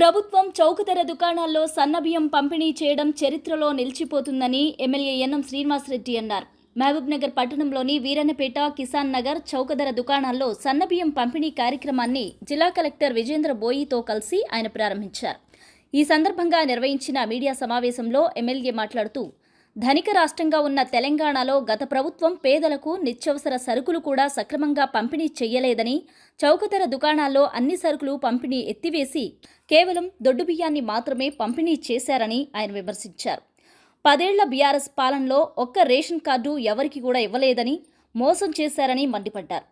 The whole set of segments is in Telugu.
ప్రభుత్వం చౌకధర దుకాణాల్లో సన్నబియ్యం పంపిణీ చేయడం చరిత్రలో నిలిచిపోతుందని ఎమ్మెల్యే ఎన్ఎం శ్రీనివాసరెడ్డి అన్నారు. మహబూబ్నగర్ పట్టణంలోని వీరన్నపేట కిసాన్ నగర్ చౌకధర దుకాణాల్లో సన్నబియ్యం పంపిణీ కార్యక్రమాన్ని జిల్లా కలెక్టర్ విజేంద్ర బోయితో కలిసి ఆయన ప్రారంభించారు. ఈ సందర్భంగా నిర్వహించిన మీడియా సమావేశంలో ఎమ్మెల్యే మాట్లాడుతూ ధనిక రాష్ట్రంగా ఉన్న తెలంగాణలో గత ప్రభుత్వం పేదలకు నిత్యవసర సరుకులు కూడా సక్రమంగా పంపిణీ చేయలేదని చౌకధర దుకాణాల్లో అన్ని సరుకులు పంపిణీ ఎత్తివేసి కేవలం దొడ్డు బియ్యాన్ని మాత్రమే పంపిణీ చేశారని ఆయన విమర్శించారు. పదేళ్ళ బీఆర్ఎస్ పాలనలో ఒక్క రేషన్ కార్డు ఎవరికి కూడా ఇవ్వలేదని మోసం చేశారని మండిపడ్డారు.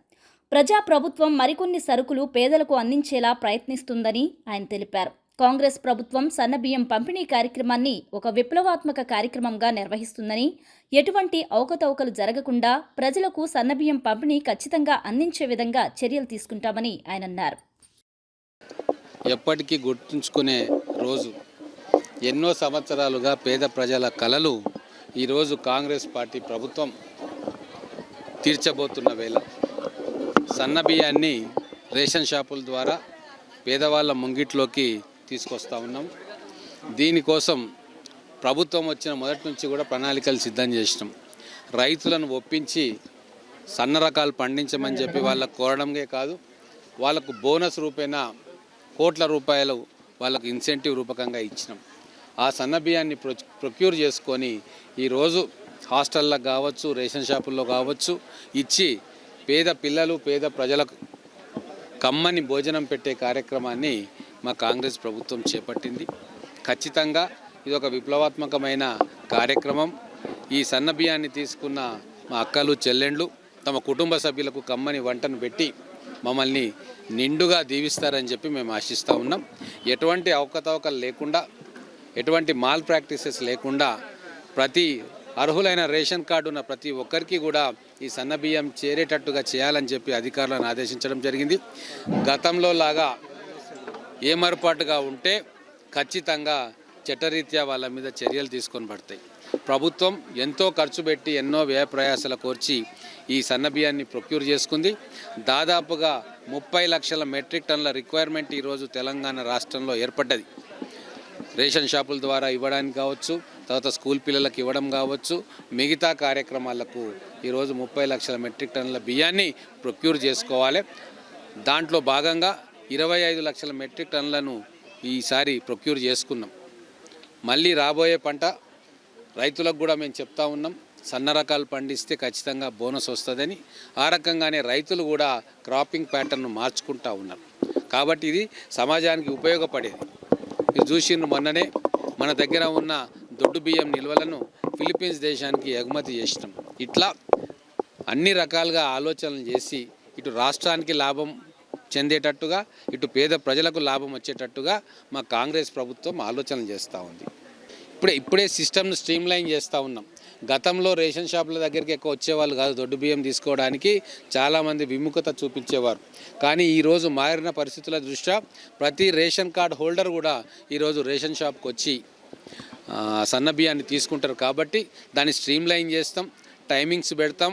ప్రజా ప్రభుత్వం మరికొన్ని సరుకులు పేదలకు అందించేలా ప్రయత్నిస్తుందని ఆయన తెలిపారు. కాంగ్రెస్ ప్రభుత్వం సన్నబియ్యం పంపిణీ కార్యక్రమాన్ని ఒక విప్లవాత్మక కార్యక్రమంగా నిర్వహిస్తుందని ఎటువంటి అవకతవకలు జరగకుండా ప్రజలకు సన్నబియ్యం పంపిణీ ఖచ్చితంగా అందించే విధంగా చర్యలు తీసుకుంటామని ఆయన అన్నారు. ఎప్పటికీ గుర్తుంచుకునే రోజు. ఎన్నో సంవత్సరాలుగా పేద ప్రజల కలలు ఈరోజు కాంగ్రెస్ పార్టీ ప్రభుత్వం తీర్చబోతున్న వేళ. సన్నబియ్యాన్ని రేషన్ షాపుల ద్వారా పేదవాళ్ళ ముంగిట్లోకి తీసుకొస్తా ఉన్నాం. దీనికోసం ప్రభుత్వం వచ్చిన మొదటి నుంచి కూడా ప్రణాళికలు సిద్ధం చేసినాం. రైతులను ఒప్పించి సన్న రకాలు పండించమని చెప్పి వాళ్ళకు కోరడమే కాదు వాళ్ళకు బోనస్ రూపేణా కోట్ల రూపాయలు వాళ్ళకు ఇన్సెంటివ్ రూపకంగా ఇచ్చినాం. ఆ సన్న బియ్యాన్ని ప్రొ ప్రొక్యూర్ చేసుకొని ఈరోజు హాస్టల్లో కావచ్చు రేషన్ షాపుల్లో కావచ్చు ఇచ్చి పేద పిల్లలు పేద ప్రజలకు కమ్మని భోజనం పెట్టే కార్యక్రమాన్ని మా కాంగ్రెస్ ప్రభుత్వం చేపట్టింది. ఖచ్చితంగా ఇది ఒక విప్లవాత్మకమైన కార్యక్రమం. ఈ సన్న బియ్యాన్ని తీసుకున్న మా అక్కలు చెల్లెండ్లు తమ కుటుంబ సభ్యులకు కమ్మని వంటను పెట్టి మమ్మల్ని నిండుగా దీవిస్తారని చెప్పి మేము ఆశిస్తూ ఉన్నాం. ఎటువంటి అవకతవకలు లేకుండా ఎటువంటి మాల్ ప్రాక్టీసెస్ లేకుండా ప్రతి అర్హులైన రేషన్ కార్డు ఉన్న ప్రతి ఒక్కరికి కూడా ఈ సన్న బియ్యం చేరేటట్టుగా చేయాలని చెప్పి అధికారులను ఆదేశించడం జరిగింది. గతంలో లాగా ఏమరపాటుగా ఉంటే ఖచ్చితంగా చట్టరీత్యా వాళ్ళ మీద చర్యలు తీసుకొని పడతాయి. ప్రభుత్వం ఎంతో ఖర్చు పెట్టి ఎన్నో వ్యయ ప్రయాసాల కోర్చి ఈ సన్న బియ్యాన్ని ప్రొక్యూర్ చేసుకుంది. దాదాపుగా ముప్పై లక్షల మెట్రిక్ టన్నుల రిక్వైర్మెంట్ ఈరోజు తెలంగాణ రాష్ట్రంలో ఏర్పడ్డది. రేషన్ షాపుల ద్వారా ఇవ్వడానికి కావచ్చు తర్వాత స్కూల్ పిల్లలకు ఇవ్వడం కావచ్చు మిగతా కార్యక్రమాలకు ఈరోజు ముప్పై లక్షల మెట్రిక్ టన్నుల బియ్యాన్ని ప్రొక్యూర్ చేసుకోవాలి. దాంట్లో భాగంగా ఇరవై ఐదు లక్షల మెట్రిక్ టన్నులను ఈసారి ప్రొక్యూర్ చేసుకున్నాం. మళ్ళీ రాబోయే పంట రైతులకు కూడా మేము చెప్తా ఉన్నాం సన్న రకాలు పండిస్తే ఖచ్చితంగా బోనస్ వస్తుందని. ఆ రకంగానే రైతులు కూడా క్రాపింగ్ ప్యాటర్న్ను మార్చుకుంటా ఉన్నారు. కాబట్టి ఇది సమాజానికి ఉపయోగపడేది. మీరు చూసిండ్రు మొన్ననే మన దగ్గర ఉన్న దొడ్డు బియ్యం నిల్వలను ఫిలిప్పీన్స్ దేశానికి ఎగుమతి చేసినాం. ఇట్లా అన్ని రకాలుగా ఆలోచనలు చేసి ఇటు రాష్ట్రానికి లాభం చెందేటట్టుగా ఇటు పేద ప్రజలకు లాభం వచ్చేటట్టుగా మా కాంగ్రెస్ ప్రభుత్వం ఆలోచనలు చేస్తూ ఉంది. ఇప్పుడే ఇప్పుడే సిస్టమ్ను స్ట్రీమ్లైన్ చేస్తూ ఉన్నాం. గతంలో రేషన్ షాపుల దగ్గరికి ఎక్కువ వచ్చేవాళ్ళు కాదు దొడ్డు బియ్యం తీసుకోవడానికి చాలామంది విముఖత చూపించేవారు. కానీ ఈరోజు మారిన పరిస్థితుల దృష్ట్యా ప్రతి రేషన్ కార్డ్ హోల్డర్ కూడా ఈరోజు రేషన్ షాప్కి వచ్చి సన్న బియ్యాన్ని తీసుకుంటారు. కాబట్టి దాన్ని స్ట్రీమ్లైన్ చేస్తాం టైమింగ్స్ పెడతాం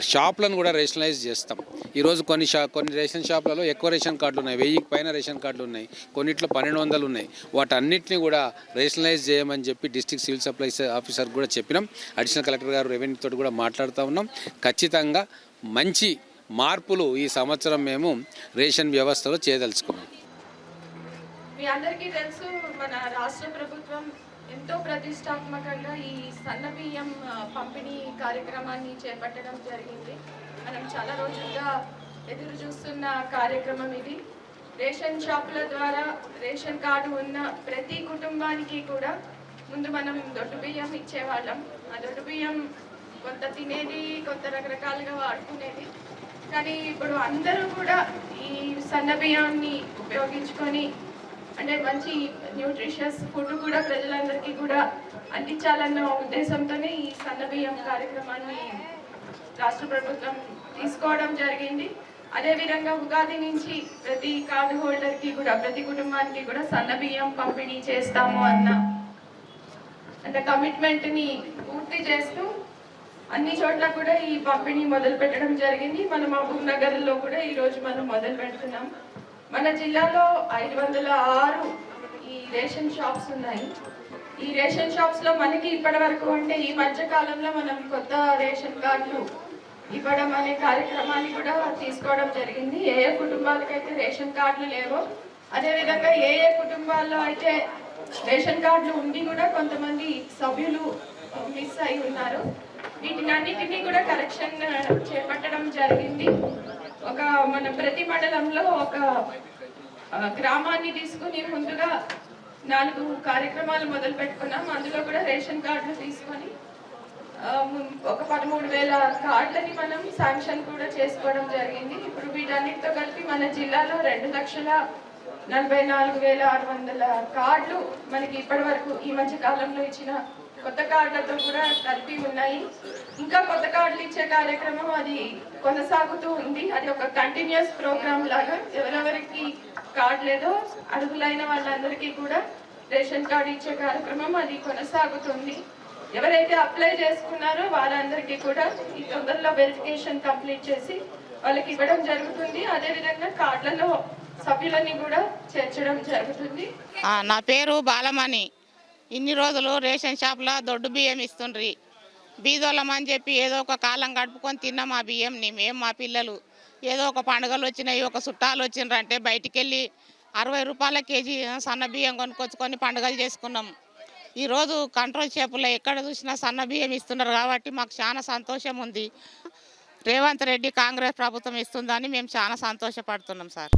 షాప్లను కూడా రేషనలైజ్ చేస్తాం. ఈరోజు కొన్ని షా కొన్ని రేషన్ షాప్లలో ఎక్కువ రేషన్ కార్డులు ఉన్నాయి. వెయ్యికి పైన రేషన్ కార్డులు ఉన్నాయి. కొన్నిట్లో పన్నెండు వందలు ఉన్నాయి. వాటన్నిటిని కూడా రేషనలైజ్ చేయమని చెప్పి డిస్ట్రిక్ట్ సివిల్ సప్లైస్ ఆఫీసర్ కూడా చెప్పినాం. అడిషనల్ కలెక్టర్ గారు రెవెన్యూ తోటి కూడా మాట్లాడుతూ ఉన్నాం. ఖచ్చితంగా మంచి మార్పులు ఈ సంవత్సరం మేము రేషన్ వ్యవస్థలో చేయదలుచుకున్నాం. మీ అందరికీ తెలుసు మన రాష్ట్ర ప్రభుత్వం ఎంతో ప్రతిష్టాత్మకంగా ఈ సన్న బియ్యం పంపిణీ కార్యక్రమాన్ని చేపట్టడం జరిగింది. మనం చాలా రోజులుగా ఎదురు చూస్తున్న కార్యక్రమం ఇది. రేషన్ షాపుల ద్వారా రేషన్ కార్డు ఉన్న ప్రతి కుటుంబానికి కూడా ముందు మనం దొడ్డు బియ్యం ఇచ్చేవాళ్ళం. ఆ దొడ్డు బియ్యం కొంత తినేది కొంత రకరకాలుగా వాడుకునేది. కానీ ఇప్పుడు అందరూ కూడా ఈ సన్న బియ్యాన్ని ఉపయోగించుకొని అంటే మంచి న్యూట్రిషియస్ ఫుడ్ కూడా ప్రజలందరికీ కూడా అందించాలన్న ఉద్దేశంతోనే ఈ సన్న బియ్యం కార్యక్రమాన్ని రాష్ట్ర ప్రభుత్వం తీసుకోవడం జరిగింది. అదేవిధంగా ఉగాది నుంచి ప్రతి కార్డు హోల్డర్కి కూడా ప్రతి కుటుంబానికి కూడా సన్న బియ్యం పంపిణీ చేస్తాము అన్న అంటే కమిట్మెంట్ని పూర్తి చేస్తూ అన్ని చోట్ల కూడా ఈ పంపిణీ మొదలు పెట్టడం జరిగింది. మనం మహబూబ్ నగర్లో కూడా ఈ రోజు మనం మొదలు పెడుతున్నాం మన జిల్లాలో ఐదు వందల ఆరు ఈ రేషన్ షాప్స్ ఉన్నాయి. ఈ రేషన్ షాప్స్లో మనకి ఇప్పటి వరకు అంటే ఈ మధ్య కాలంలో మనం కొత్త రేషన్ కార్డులు ఇవ్వడం అనే కార్యక్రమాన్ని కూడా తీసుకోవడం జరిగింది. ఏ ఏ కుటుంబాలకైతే రేషన్ కార్డులు లేవో అదేవిధంగా ఏ ఏ కుటుంబాల్లో అయితే రేషన్ కార్డులు ఉండి కూడా కొంతమంది సభ్యులు మిస్ అయి ఉన్నారు. వీటిని అన్నిటినీ కూడా కరెక్షన్ చేపట్టడం జరిగింది. ఒక మన ప్రతి మండలంలో ఒక గ్రామాన్ని తీసుకుని ముందుగా నాలుగు కార్యక్రమాలు మొదలు పెట్టుకున్నాం. అందులో కూడా రేషన్ కార్డులు తీసుకొని ముం- ఒక పదమూడు వేల కార్డులని మనం శాంక్షన్ కూడా చేసుకోవడం జరిగింది. ఇప్పుడు వీటన్నిటితో కలిపి మన జిల్లాలో రెండు లక్షల నలభై నాలుగు వేల ఆరు వందల కార్డులు మనకి ఇప్పటి వరకు ఈ మధ్య కాలంలో ఇచ్చిన కొత్త కార్డులతో కూడా కలిపి ఉన్నాయి. ఇంకా కొత్త కార్డులు ఇచ్చే కార్యక్రమం అది కొనసాగుతూ ఉంది. అది ఒక కంటిన్యూస్ ప్రోగ్రామ్ లాగా ఎవరెవరికి కార్డు లేదో అర్హులైన వాళ్ళందరికీ కూడా రేషన్ కార్డు ఇచ్చే కార్యక్రమం అది కొనసాగుతుంది. ఎవరైతే అప్లై చేసుకున్నారో వాళ్ళందరికీ కూడా ఈ తొందరలో వెరిఫికేషన్ కంప్లీట్ చేసి వాళ్ళకి ఇవ్వడం జరుగుతుంది. అదేవిధంగా కార్డులలో సభ్యులని కూడా చేర్చడం జరుగుతుంది. నా పేరు బాలమణి. ఇన్ని రోజులు రేషన్ షాప్లో దొడ్డు బియ్యం ఇస్తుండ్రి. బీదోళ్ళమని చెప్పి ఏదో ఒక కాలం గడుపుకొని తిన్నాం ఆ బియ్యంని మేము మా పిల్లలు ఏదో ఒక పండుగలు వచ్చినాయి ఒక చుట్టాలు వచ్చిండ్రంటే బయటికి వెళ్ళి అరవై రూపాయల కేజీ సన్న బియ్యం కొనుక్కొచ్చుకొని పండుగలు చేసుకున్నాం. ఈరోజు కంట్రోల్ షాపులో ఎక్కడ చూసినా సన్న బియ్యం ఇస్తున్నారు కాబట్టి మాకు చాలా సంతోషం ఉంది. రేవంత్ రెడ్డి కాంగ్రెస్ ప్రభుత్వం ఇస్తుందని మేము చాలా సంతోషపడుతున్నాం సార్.